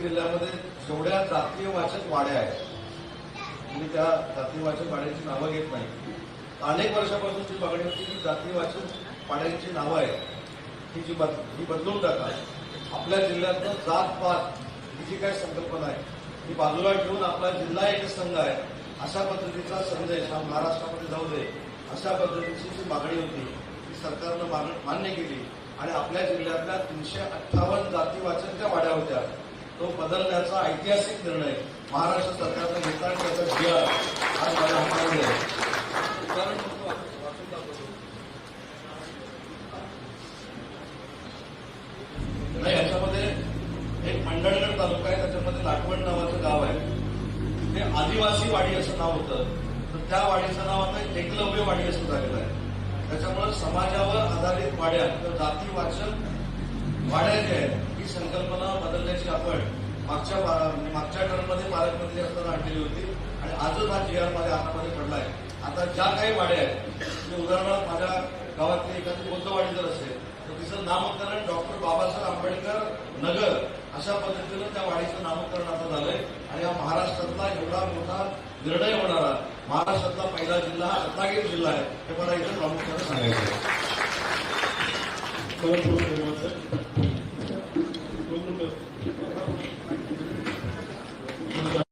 जिल्ह्यामध्ये जेवढ्या जातीय वाचक वाड्या आहेत मी त्या जातीय वाचक वाड्यांची नावं घेत नाही. अनेक वर्षापासून जी मागणी होती की जातीय वाचक वाड्यांची नावं आहेत ही जी बद ही बदलून टाका आपल्या जिल्ह्यातलं जात पात ही जी काय संकल्पना आहे ती बाजूला ठेवून आपला जिल्हा एक संघ आहे अशा पद्धतीचा संदेश हा महाराष्ट्रामध्ये जाऊ दे अशा पद्धतीची जी मागणी होती ती सरकारनं माग- मान्य केली. आणि आपल्या जिल्ह्यातल्या तीनशे अठ्ठावन्न जातीवाचक त्या वाड्या होत्या. तो बदलण्याचा ऐतिहासिक निर्णय महाराष्ट्र सरकारनं घेतला आणि त्याचा जिया आज माझ्या हातामध्ये आहे उदाहरण वाचून- दाखवतो. नाही याच्यामध्ये एक मंडळगड तालुका आहे त्याच्यामध्ये लाटवण नावाचं गाव आहे. ते आदिवासी वाडी असं नाव होतं. तर त्या वाडीचं नाव आता एकलव्य वाडी असं झालेलं आहे. त्याच्यामुळे समाजावर आधारित वाड्या किंवा जातीवाचक वाड्या ज्या आहेत ही संकल्पना बदलण्याची आपण मागच्या मागच्या टर्ममध्ये पालकमंत्री असताना आणलेली होती. आणि आजच हा जी आर माझ्या हातामध्ये पडलाय. आता ज्या काही वाड्या आहेत म्हणजे उदाहरणार्थ माझ्या गावातली एखादी बौद्धवाडी जर असेल तर तिचं नामकरण डॉक्टर बाबासाहेब आंबेडकर नगर अशा पद्धतीनं त्या वाडीचं नामकरण आता झालंय. आणि हा महाराष्ट्रातला एवढा मोठा निर्णय होणारा महाराष्ट्रातला पहिला जिल्हा हा रत्नागिरी जिल्हा आहे हे मला इथं प्रामुख्यानं सांगायचं आहे.